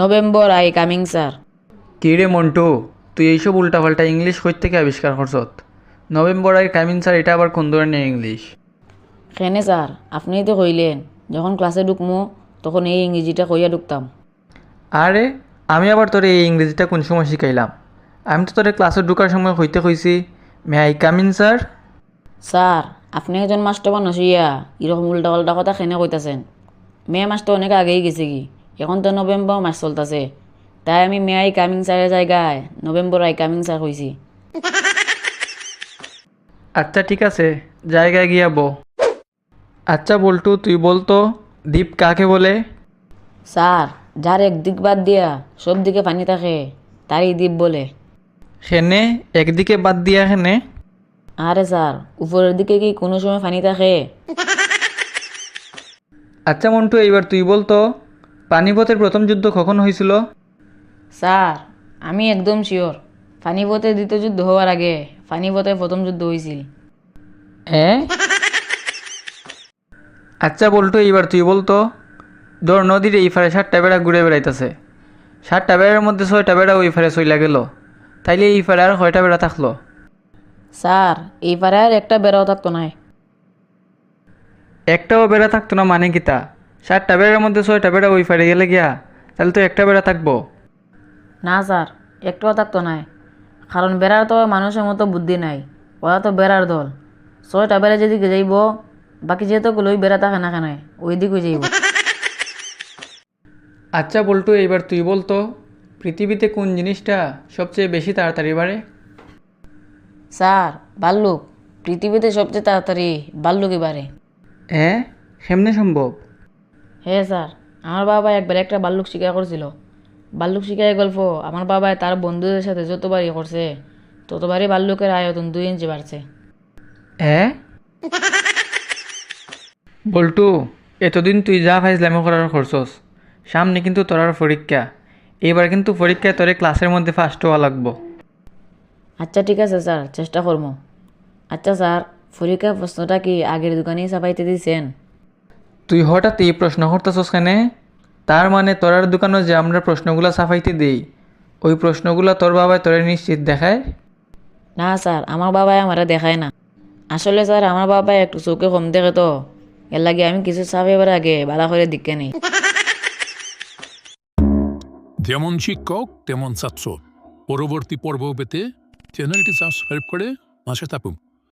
November I coming sir. কি রে মন্টু তুই এইসব উল্টাপাল্টা ইংলিশ কই থেকে আবিষ্কার করছত নভেম্বর আর কামিন স্যার এটা আবার কোন ধরনের ইংলিশ? কেনে স্যার আপনিই তো কইলেন যখন ক্লাসে ঢুকমো তখন এই ইংরেজিটা কইয়া ঢুকতাম। আরে আমি আবার তোরে এই ইংরেজিটা কোন সময় শিখাইলাম? আমি তো তোরে ক্লাসে ঢুকার সময় হইতে কইছি may I come in sir? Sir আপনি একজন মাস্টার মানুষ ইয়া এরকম উল্টা পাল্টা কথা কেনে কইতাছেন? মে মাস তো অনেক আগেই গেছে কি? এখন তো নভেম্বর মাস চলতেছে তাই আমি মেয়াই কামিং স্যারের জায়গায় নভেম্বর আই কামিং স্যার কইছি আচ্ছা ঠিক আছে। জায়গায় গিয়া বো। আচ্ছা বল্টু তুই বলতো দ্বীপ কাকে বলে? স্যার যার একদিক বাদ দিয়া সব দিকে পানি থাকে তারই দ্বীপ বলে। সেনে? একদিকে বাদ দিয়া সেনে? আরে স্যার উপরের দিকে কি কোনো সময় পানি থাকে? আচ্ছা মন্টু এইবার তুই বলতো পানিপথের প্রথম যুদ্ধ কখন হয়েছিল? স্যার আমি একদম শিওর ফানিপথে দ্বিতীয় যুদ্ধ হওয়ার আগে ফানিপথে প্রথম যুদ্ধ হয়েছিল। হ্যাঁ আচ্ছা বলতো এইবার তুই বলতো। ধর নদীর এই ফারে সাতটা বেড়া ঘুরে বেড়াইতেছে। সাতটা বেড়ার মধ্যে ছয়টা বেড়া ওই ফারে চইলা গেল। তাইলে এই ফারে আর কয়টা বেড়া থাকল? স্যার এই পারে আর একটা বেড়াও থাকতো নাই। একটাও বেড়া থাকতো না মানে কিতা সাতটা বেড়ার মধ্যে ছয়টা বেড়া ওই ফারে গেলে গিয়া তাহলে তো একটা বেড়া থাকব। না স্যার একটাও থাকতো নাই। কারণ বেড়ার তো মানুষের মতো বুদ্ধি নাই ওরা তো বেড়ার দল। ছয়টা বেড়া যেদিকে যাইব বাকি যেহেতু ওই বেড়া থাকে না কেন ওই দিকে যাইব। আচ্ছা বল্টু এইবার তুই বলতো পৃথিবীতে কোন জিনিসটা সবচেয়ে বেশি তাড়াতাড়ি বাড়ে? স্যার বাল্লুক। পৃথিবীতে সবচেয়ে তাড়াতাড়ি বাল্লুক এবারে হ্যাঁ কেমনে সম্ভব? হ্যাঁ স্যার আমার বাবা একবার একটা বাল্লুক শিকার করছিল। বাল্লুক শিকারের গল্প আমার বাবা তার বন্ধুদের সাথে যতবারই করছে ততবারই বাল্লুকের আয়তন দুই ইঞ্চি বাড়ছে। হ্যাঁ বল্টু এতদিন তুই যা ফাইজলামি করার করছস সামনে কিন্তু তোরার পরীক্ষা। এবার কিন্তু পরীক্ষায় তোরে ক্লাসের মধ্যে ফার্স্ট হওয়া লাগবো। আচ্ছা ঠিক আছে স্যার চেষ্টা করব আচ্ছা স্যার পরীক্ষার প্রশ্নটা কি আগের দোকানেই ছাপাইতে দিয়েছেন তুই হঠাৎ এই প্রশ্ন করতেছস কেন? তার মানে তোরার দোকানে যে আমরা প্রশ্নগুলো সাফাইতে দিই ওই প্রশ্নগুলো তোর বাবাই তোরে নিশ্চিত দেখায়? না স্যার আমার বাবাই আমারে দেখায় না। আসলে স্যার আমার বাবা একটু চোখে কম দেখে তো। এর লাগে আমি কিছু ছাপাইবার আগে ভালো করে দিকে নেই। যেমন শিক্ষক তেমন ছাত্র। পরবর্তী পর্ব পেতে চ্যানেলটি সাবস্ক্রাইব করে মাসে থাকুন।